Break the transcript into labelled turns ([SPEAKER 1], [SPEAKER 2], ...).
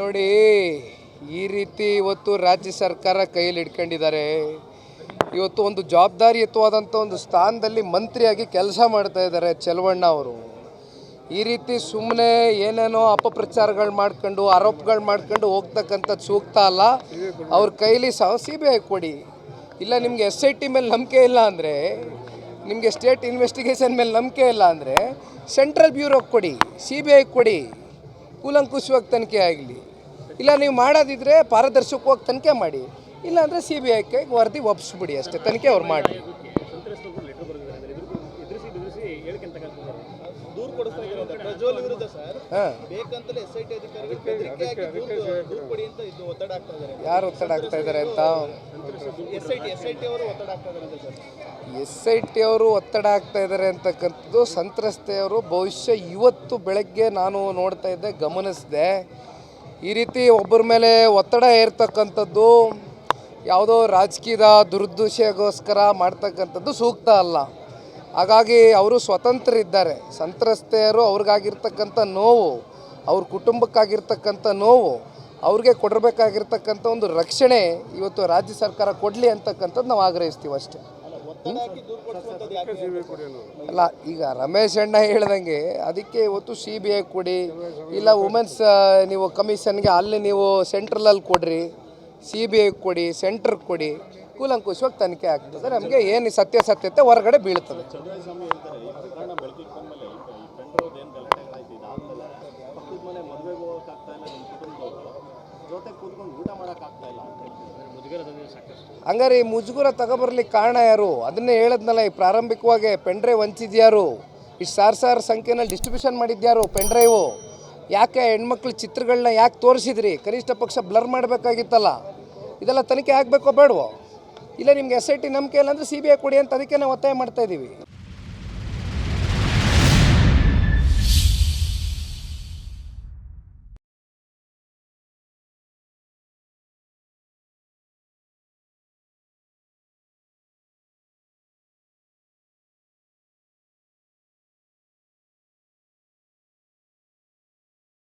[SPEAKER 1] ನೋಡಿ, ಈ ರೀತಿ ಇವತ್ತು ರಾಜ್ಯ ಸರ್ಕಾರ ಕೈಯಲ್ಲಿ ಇಟ್ಕೊಂಡಿದ್ದಾರೆ ಇವತ್ತು ಒಂದು ಜವಾಬ್ದಾರಿಯುತವಾದಂಥ ಒಂದು ಸ್ಥಾನದಲ್ಲಿ ಮಂತ್ರಿಯಾಗಿ ಕೆಲಸ ಮಾಡ್ತಾ ಇದ್ದಾರೆ ಚೆಲುವಣ್ಣ ಅವರು. ಈ ರೀತಿ ಸುಮ್ಮನೆ ಏನೇನೋ ಅಪಪ್ರಚಾರಗಳು ಮಾಡ್ಕೊಂಡು, ಆರೋಪಗಳು ಮಾಡ್ಕೊಂಡು ಹೋಗ್ತಕ್ಕಂಥದ್ದು ಸೂಕ್ತ ಅಲ್ಲ. ಅವ್ರ ಕೈಲಿ ಸಹ ಸಿ ಬಿ ಐ ಕೊಡಿ. ಇಲ್ಲ, ನಿಮಗೆ ಎಸ್ ಐ ಟಿ ಮೇಲೆ ನಂಬಿಕೆ ಇಲ್ಲ ಅಂದರೆ ನಿಮಗೆ ಸ್ಟೇಟ್ ಇನ್ವೆಸ್ಟಿಗೇಷನ್ ಮೇಲೆ ನಂಬಿಕೆ ಇಲ್ಲ ಅಂದರೆ ಸೆಂಟ್ರಲ್ ಬ್ಯೂರೋಗೆ ಕೊಡಿ ಸಿ ಬಿ ಐಗೆ ಕೊಡಿ, ಕೂಲಂಕುಷವಾಗಿ ತನಿಖೆ ಆಗಲಿ. ಇಲ್ಲ ನೀವು ಮಾಡೋದಿದ್ರೆ ಪಾರದರ್ಶಕವಾಗಿ ತನಿಖೆ ಮಾಡಿ, ಇಲ್ಲ ಅಂದರೆ ಸಿ ಬಿ ಐಗೆ ವರದಿ ಒಪ್ಪಿಸ್ಬಿಡಿ ಅಷ್ಟೇ, ತನಿಖೆ ಅವ್ರು ಮಾಡಿ ಯಾರು ಒತ್ತಡ ಆಗ್ತಾ ಇದ್ದಾರೆ ಅಂತ?
[SPEAKER 2] ಎಸ್ ಐ ಟಿ ಒತ್ತಡ ಆಗ್ತಾ ಇದ್ದಾರೆ
[SPEAKER 1] ಅವರು ಒತ್ತಡ ಆಗ್ತಾ ಇದ್ದಾರೆ ಅಂತಕ್ಕಂಥದ್ದು ಸಂತ್ರಸ್ತೆಯವರು ಭವಿಷ್ಯ ಇವತ್ತು ಬೆಳಗ್ಗೆ ನಾನು ನೋಡ್ತಾ ಇದ್ದೆ ಗಮನಿಸಿದೆ. ಈ ರೀತಿ ಒಬ್ಬರ ಮೇಲೆ ಒತ್ತಡ ಏರ್ತಕ್ಕಂಥದ್ದು ಯಾವುದೋ ರಾಜಕೀಯದ ದುರುದ್ದೇಶಗೋಸ್ಕರ ಮಾಡ್ತಕ್ಕಂಥದ್ದು ಸೂಕ್ತ ಅಲ್ಲ. ಹಾಗಾಗಿ ಅವರು ಸ್ವತಂತ್ರರಿದ್ದಾರೆ. ಸಂತ್ರಸ್ತೆಯರು ಅವ್ರಿಗಾಗಿರ್ತಕ್ಕಂಥ ನೋವು, ಅವ್ರ ಕುಟುಂಬಕ್ಕಾಗಿರ್ತಕ್ಕಂಥ ನೋವು, ಅವ್ರಿಗೆ ಕೊಡಬೇಕಾಗಿರ್ತಕ್ಕಂಥ ಒಂದು ರಕ್ಷಣೆ ಇವತ್ತು ರಾಜ್ಯ ಸರ್ಕಾರ ಕೊಡಲಿ ಅಂತಕ್ಕಂಥದ್ದು ನಾವು ಆಗ್ರಹಿಸ್ತೀವಿ ಅಷ್ಟೇ. ಅಲ್ಲ, ಈಗ ರಮೇಶ್ ಅಣ್ಣ ಹೇಳ್ದಂಗೆ ಅದಕ್ಕೆ ಇವತ್ತು ಸಿ ಬಿ ಐ ಕೊಡಿ, ಇಲ್ಲ ವುಮೆನ್ಸ್ ನೀವು ಕಮಿಷನ್ಗೆ ಅಲ್ಲಿ ನೀವು ಸೆಂಟ್ರಲಲ್ಲಿ ಕೊಡ್ರಿ, ಸಿ ಬಿ ಐ ಕೊಡಿ, ಸೆಂಟ್ರ್ ಕೊಡಿ. ಕೂಲಂಕುಷವಾಗಿ ತನಿಖೆ ಆಗ್ತದೆ. ನಮಗೆ ಏನು ಸತ್ಯಾಸತ್ಯತೆ ಹೊರಗಡೆ ಬೀಳ್ತದೆ. ಹಂಗಾರೆ ಈ ಮುಜುಗುರ ತಗೊಬರ್ಲಿಕ್ಕೆ ಕಾರಣ ಯಾರು? ಅದನ್ನೇ ಹೇಳದ್ನಲ್ಲ, ಈ ಪ್ರಾರಂಭಿಕವಾಗಿ ಪೆಂಡ್ರೆ ಹಂಚಿದ್ಯಾರು? ಇಷ್ಟು ಸಾರ್ ಸಾರು ಸಂಖ್ಯೆನಲ್ಲಿ ಡಿಸ್ಟ್ರಿಬ್ಯೂಷನ್ ಮಾಡಿದ್ಯಾರು ಪೆಂಡ್ರೈವು ಯಾಕೆ ಹೆಣ್ಮಕ್ಳು ಚಿತ್ರಗಳನ್ನ ಯಾಕೆ ತೋರಿಸಿದ್ರಿ? ಕನಿಷ್ಠ ಪಕ್ಷ ಬ್ಲರ್ ಮಾಡಬೇಕಾಗಿತ್ತಲ್ಲ. ಇದೆಲ್ಲ ತನಿಖೆ ಆಗಬೇಕೋ ಬೇಡವೋ? ಇಲ್ಲ, ನಿಮ್ಗೆ ಎಸ್ ಐ ಟಿ ನಂಬಿಕೆ ಇಲ್ಲ ಅಂದ್ರೆ ಸಿ ಬಿ ಐ ಕೊಡಿ ಅಂತ ಅದಕ್ಕೆ ನಾವು ಒತ್ತಾಯ ಮಾಡ್ತಾ ಇದ್ದೀವಿ.